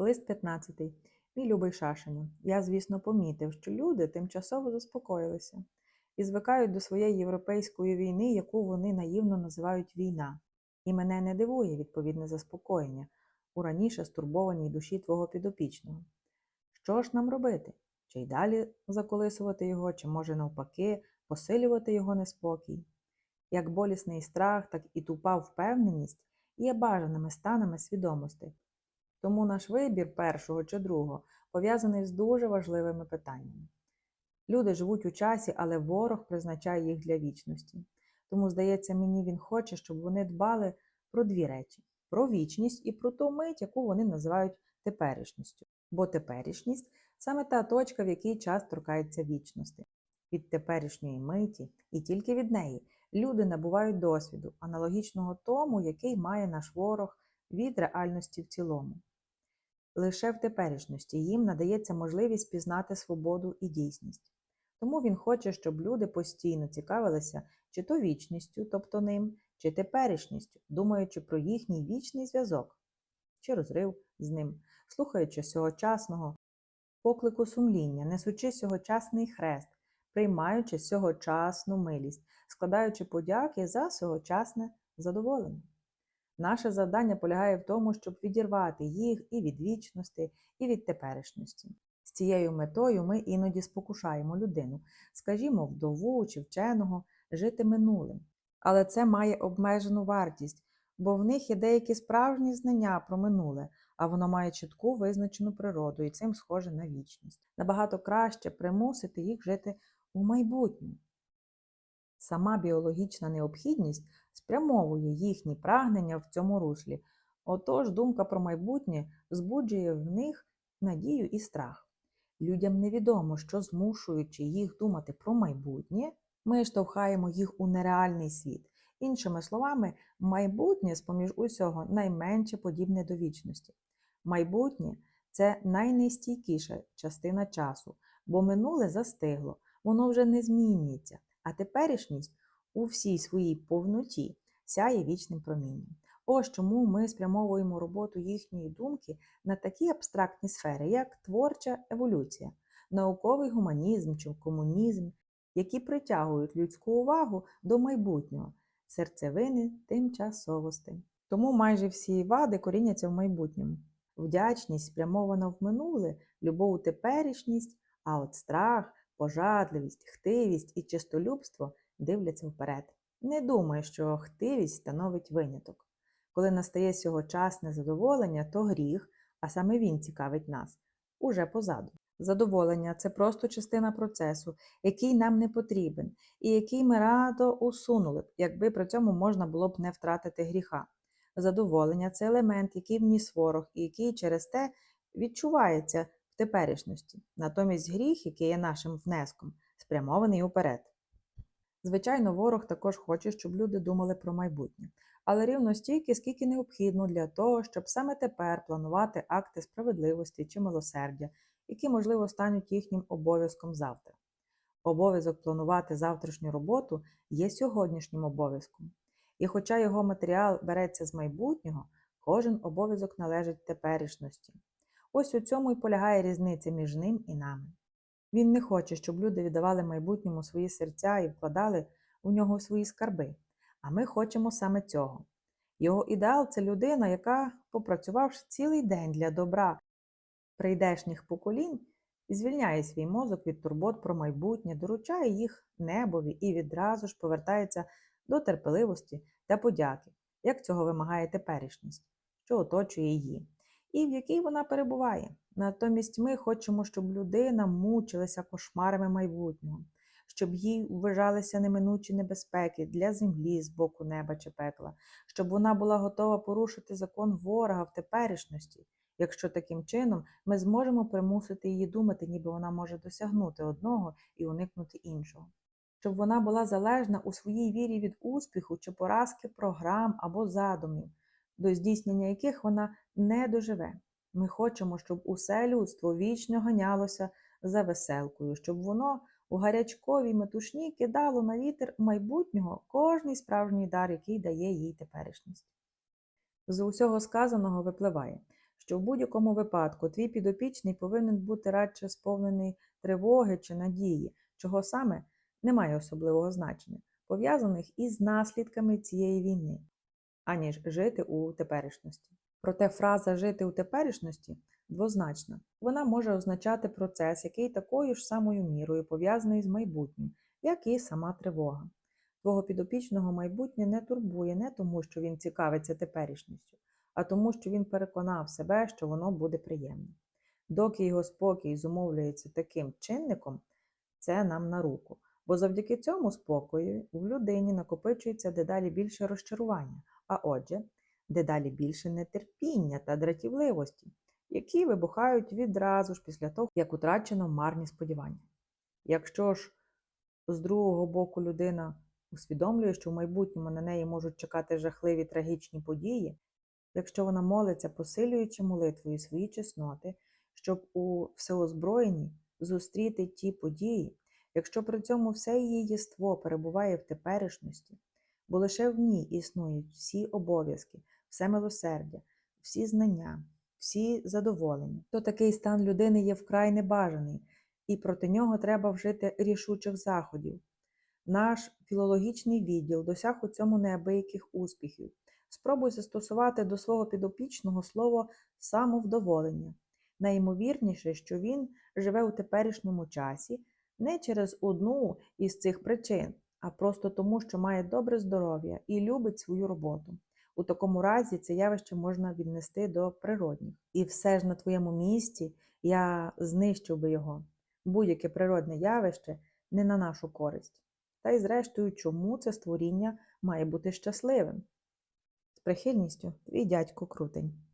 Лист 15. Мій любий Шашеню, я, звісно, помітив, що люди тимчасово заспокоїлися і звикають до своєї європейської війни, яку вони наївно називають війна. І мене не дивує відповідне заспокоєння у раніше стурбованій душі твого підопічного. Що ж нам робити? Чи й далі заколисувати його, чи може навпаки посилювати його неспокій? Як болісний страх, так і тупа впевненість є бажаними станами свідомості. Тому наш вибір першого чи другого пов'язаний з дуже важливими питаннями. Люди живуть у часі, але ворог призначає їх для вічності. Тому, здається, мені він хоче, щоб вони дбали про дві речі: про вічність і про ту мить, яку вони називають теперішністю. Бо теперішність саме та точка, в якій час торкається вічності. Від теперішньої миті і тільки від неї люди набувають досвіду, аналогічного тому, який має наш ворог від реальності в цілому. Лише в теперішності їм надається можливість пізнати свободу і дійсність. Тому він хоче, щоб люди постійно цікавилися чи то вічністю, тобто ним, чи теперішністю, думаючи про їхній вічний зв'язок, чи розрив з ним, слухаючи сьогочасного поклику сумління, несучи сьогочасний хрест, приймаючи сьогочасну милість, складаючи подяки за сьогочасне задоволення. Наше завдання полягає в тому, щоб відірвати їх і від вічності, і від теперішності. З цією метою ми іноді спокушаємо людину, скажімо, вдову чи вченого, жити минулим. Але це має обмежену вартість, бо в них є деякі справжні знання про минуле, а воно має чітку визначену природу і цим схоже на вічність. Набагато краще примусити їх жити у майбутньому. Сама біологічна необхідність спрямовує їхні прагнення в цьому руслі. Отож, думка про майбутнє збуджує в них надію і страх. Людям невідомо, що змушуючи їх думати про майбутнє, ми штовхаємо їх у нереальний світ. Іншими словами, майбутнє, з поміж усього, найменше подібне до вічності. Майбутнє це найнестійкіша частина часу, бо минуле застигло, воно вже не змінюється, а теперішність у всій своїй повноті сяє вічним промінням. Ось чому ми спрямовуємо роботу їхньої думки на такі абстрактні сфери, як творча еволюція, науковий гуманізм чи комунізм, які притягують людську увагу до майбутнього, серцевини тимчасовості. Тому майже всі вади коріняться в майбутньому. Вдячність спрямована в минуле, любов у теперішність, а от страх, пожадливість, хтивість і чистолюбство дивляться вперед. Не думай, що хтивість становить виняток. Коли настає сьогочасне задоволення, то гріх, а саме він цікавить нас, уже позаду. Задоволення це просто частина процесу, який нам не потрібен, і який ми радо усунули б, якби при цьому можна було б не втратити гріха. Задоволення це елемент, який вніс ворог, і який через те відчувається в теперішності. Натомість гріх, який є нашим внеском, спрямований уперед. Звичайно, ворог також хоче, щоб люди думали про майбутнє, але рівно стільки, скільки необхідно для того, щоб саме тепер планувати акти справедливості чи милосердя, які, можливо, стануть їхнім обов'язком завтра. Обов'язок планувати завтрашню роботу є сьогоднішнім обов'язком. І хоча його матеріал береться з майбутнього, кожен обов'язок належить теперішності. Ось у цьому і полягає різниця між ним і нами. Він не хоче, щоб люди віддавали майбутньому свої серця і вкладали у нього свої скарби. А ми хочемо саме цього. Його ідеал це людина, яка, попрацювавши цілий день для добра прийдешніх поколінь, звільняє свій мозок від турбот про майбутнє, доручає їх небові і відразу ж повертається до терпеливості та подяки, як цього вимагає теперішність, що оточує її, і в якій вона перебуває. Натомість ми хочемо, щоб людина мучилася кошмарами майбутнього, щоб їй вважалися неминучі небезпеки для землі з боку неба чи пекла, щоб вона була готова порушити закон ворога в теперішності, якщо таким чином ми зможемо примусити її думати, ніби вона може досягнути одного і уникнути іншого. Щоб вона була залежна у своїй вірі від успіху чи поразки програм або задумів, до здійснення яких вона не доживе. Ми хочемо, щоб усе людство вічно ганялося за веселкою, щоб воно у гарячковій метушні кидало на вітер майбутнього кожний справжній дар, який дає їй теперішність. З усього сказаного випливає, що в будь-якому випадку твій підопічний повинен бути радше сповнений тривоги чи надії, чого саме не має особливого значення, пов'язаних із наслідками цієї війни, аніж жити у теперішності. Проте фраза жити у теперішності двозначна. Вона може означати процес, який такою ж самою мірою пов'язаний з майбутнім, як і сама тривога. Твого підопічного майбутнє не турбує не тому, що він цікавиться теперішністю, а тому, що він переконав себе, що воно буде приємне. Доки його спокій зумовлюється таким чинником, це нам на руку. Бо завдяки цьому спокою в людині накопичується дедалі більше розчарування, а отже, дедалі більше нетерпіння та дратівливості, які вибухають відразу ж після того, як утрачено марні сподівання. Якщо ж з другого боку людина усвідомлює, що в майбутньому на неї можуть чекати жахливі трагічні події, якщо вона молиться, посилюючи молитвою свої чесноти, щоб у всеозброєнні зустріти ті події, якщо при цьому все її єство перебуває в теперішності, бо лише в ній існують всі обов'язки, все милосердя, всі знання, всі задоволення, то такий стан людини є вкрай небажаний, і проти нього треба вжити рішучих заходів. Наш філологічний відділ досяг у цьому неабияких успіхів. Спробуй застосувати до свого підопічного слово самовдоволення. Найімовірніше, що він живе у теперішньому часі не через одну із цих причин, а просто тому, що має добре здоров'я і любить свою роботу. У такому разі це явище можна віднести до природних. І все ж на твоєму місці я знищив би його. Будь-яке природне явище не на нашу користь. Та й зрештою, чому це створіння має бути щасливим? З прихильністю, твій дядько крутень.